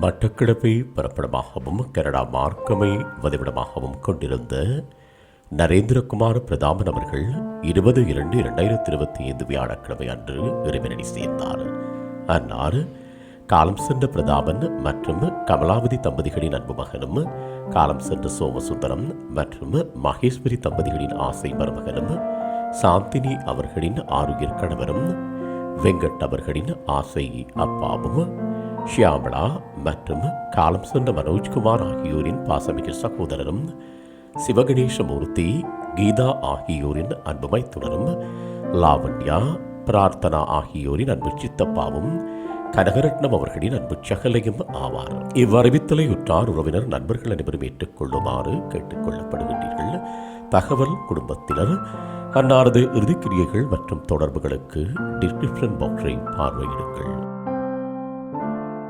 மட்டக்களப்பை பிறப்பிடமாகவும் Canada மார்க்கமை வதிவிடமாகவும் கொண்டிருந்த நரேந்திரகுமார் பிரதாபன் அவர்கள் இருபது இரண்டு இரண்டாயிரத்தி இருபத்தி ஐந்து வியாழக்கிழமை அன்று இறைவனடி சேர்ந்தார். அன்னார் காலம் சென்ற பிரதாபன் மற்றும் கமலாவதி தம்பதிகளின் அன்பு மகனும் காலம் சென்ற சோமசுந்தரம் மற்றும் மகேஸ்வரி தம்பதிகளின் ஆசை மருமகனும் சாந்தினி அவர்களின் ஆரோக்கிய கணவரும் வெங்கட் அவர்களின் ஆசை அப்பாவும் ஷியாமளா மற்றும் காலம் சென்ற மனோஜ்குமார் ஆகியோரின் பாசமிகு சகோதரரும் சிவகணேசமூர்த்தி கீதா ஆகியோரின் அன்பு மைத்துனரும் லாவண்யா பிரார்த்தனா ஆகியோரின் அன்பு சித்தப்பாவும் கனகரட்னம் அவர்களின் அன்பு சகலையும் ஆவார். இவ்வறிவித்தலை உற்றார் உறவினர் நண்பர்கள் அனைவரும் ஏற்றுக்கொள்ளுமாறு கேட்டுக்கொள்ளப்படுகின்றீர்கள் தகவல் குடும்பத்தினர் அன்னாரது இறுதிக்கிரியைகள் மற்றும் தொடர்புகளுக்கு டிஸ்கிரிப்ஷன் பாக்ஸை பார்வையிடுங்கள்.